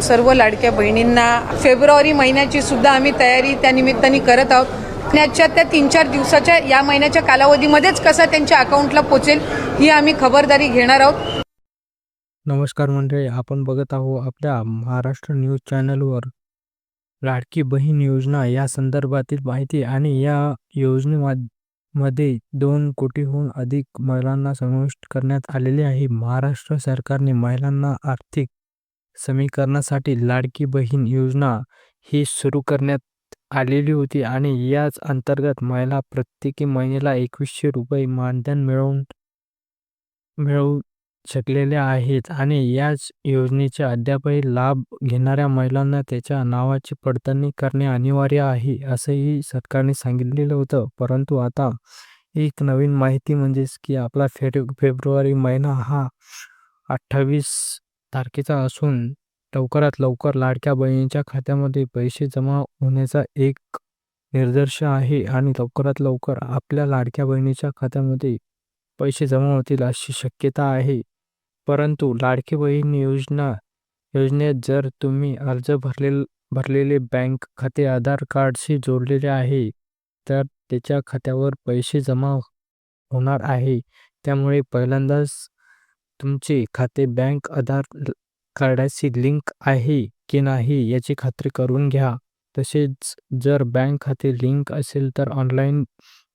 सर्व लाडक्या बहिणींना फेब्रुवारी महिन्याची सुद्धा आम्ही तयारी त्या निमित्ताने करत आहोत. पुण्याच्या त्या तीन चार दिवसाच्या या महिन्याच्या कालावधीमध्येच कसा त्यांच्या अकाउंटला पोचेल ही आम्ही खबरदारी घेणार आहोत. नमस्कार मंडळी आपण बघत आहोत आपल्या महाराष्ट्र न्यूज चॅनलवर. लाडकी बहीण योजना या संदर्भातील माहिती आणि या योजनेमध्ये दोन कोटीहून अधिक महिलांना समाविष्ट करण्यात आलेले आहे. महाराष्ट्र सरकारने महिलांना आर्थिक समीकरणासाठी लाडकी बहीण योजना ही सुरू करण्यात आलेली होती आणि याच अंतर्गत महिला प्रत्येकी महिन्याला एकवीसशे रुपये मानधन मिळवून मिळवू शकलेल्या आहेत आणि याच योजनेचा अद्यापही लाभ घेणाऱ्या महिलांना त्याच्या नावाची पडताळणी करणे अनिवार्य आहे असंही सरकारने सांगितलेलं होतं. परंतु आता एक नवीन माहिती म्हणजेच की आपला फेब फेब्रुवारी महिना हा अठ्ठावीस तारखेचा असून लवकरात लवकर लाडक्या बहिणीच्या खात्यामध्ये पैसे जमा होण्याचा एक निर्दर्श आहे आणि लवकरात लवकर आपल्या लाडक्या बहिणीच्या खात्यामध्ये पैसे जमा होतील अशी शक्यता आहे. परंतु लाडकी बहीण योजना योजनेत जर तुम्ही अर्ज भरले भरलेले बँक खाते आधार कार्डशी जोडलेले आहे तर त्याच्या खात्यावर पैसे जमा होणार आहे. त्यामुळे पहिल्यांदाच तुमचे खाते बँक आधार कार्डाशी लिंक आहे की नाही याची खात्री करून घ्या. तसेच जर बँक खाते लिंक असेल तर ऑनलाईन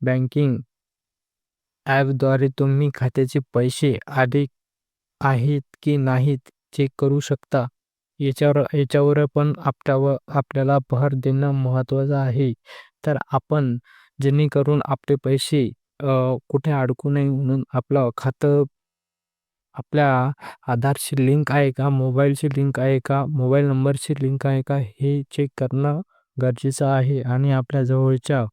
बँकिंग ॲपद्वारे तुम्ही खात्याचे पैसे आले आहेत की नाहीत चेक करू शकता. याच्यावर याच्यावर पण आपल्यावर आपल्याला भर देणं महत्त्वाचं आहे. तर आपण जेणेकरून आपले पैसे कुठे अडकू नये म्हणून आपलं खातं आपल्या आधारशी लिंक आहे का? मोबाईलशी लिंक आहे का? मोबाईल नंबरशी लिंक आहे का? हे चेक करणं गरजेचं आहे आणि आपल्या जवळच्या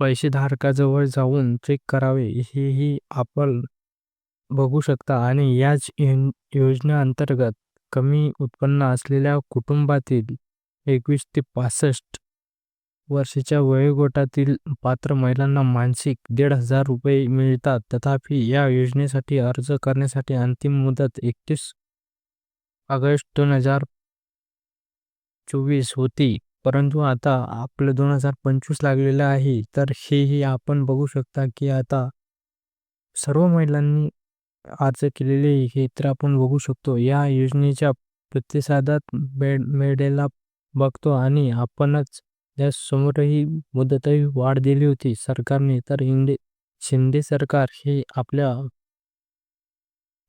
पैसेधारकाजवळ जाऊन चेक करावे हेही आपण बघू शकता. आणि याच योजना योजनेअंतर्गत कमी उत्पन्न असलेल्या कुटुंबातील एकवीस ते पासष्ट वर्षाच्या वयोगटातील पात्र महिलांना मासिक दीड हजार रुपये मिळतात. तथापि या योजनेसाठी अर्ज करण्यासाठी अंतिम मुदत एकतीस ऑगस्ट दोन हजार चोवीस होती. परंतु आता आपलं दोन हजार पंचवीस लागलेलं आहे. तर हेही आपण बघू शकता की आता सर्व महिलांनी अर्ज केलेले हे तर आपण बघू शकतो. या योजनेच्या प्रतिसादात मिळ मिळालेला बघतो आणि आपणच त्यासमोरही मुदतही वाढ दिली होती सरकारने तर इंडे शिंदे सरकार हे आपल्या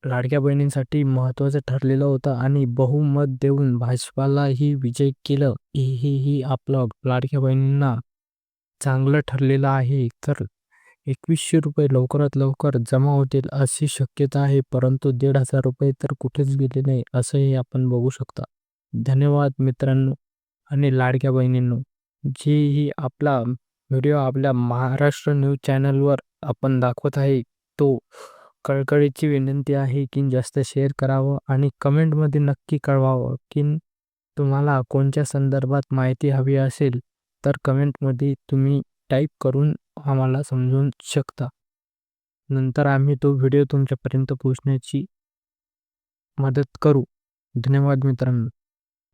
लाडक्या बहिणींसाठी महत्त्वाचं ठरलेलं होतं आणि बहुमत देऊन भाजपालाही विजय केलं. हेही आपलं लाडक्या बहिणींना चांगलं ठरलेलं आहे. तर एकवीसशे रुपये लवकरात लवकर जमा होतील अशी शक्यता आहे परंतु दीड हजार रुपये तर कुठेच गेले नाही असंही आपण बघू शकता. धन्यवाद मित्रांनो आणि लाडक्या बहिणींनो. जेही आपला व्हिडिओ आपल्या महाराष्ट्र न्यूज चॅनलवर आपण दाखवत आहे तो कळकळीची विनंती आहे की जास्त शेअर करावं आणि कमेंटमध्ये नक्की कळवावं. की तुम्हाला कोणत्या संदर्भात माहिती हवी असेल तर कमेंटमध्ये तुम्ही टाईप करून आम्हाला समजून शकता. नंतर आम्ही तो व्हिडिओ तुमच्यापर्यंत पोहोचण्याची मदत करू. धन्यवाद मित्रांनो.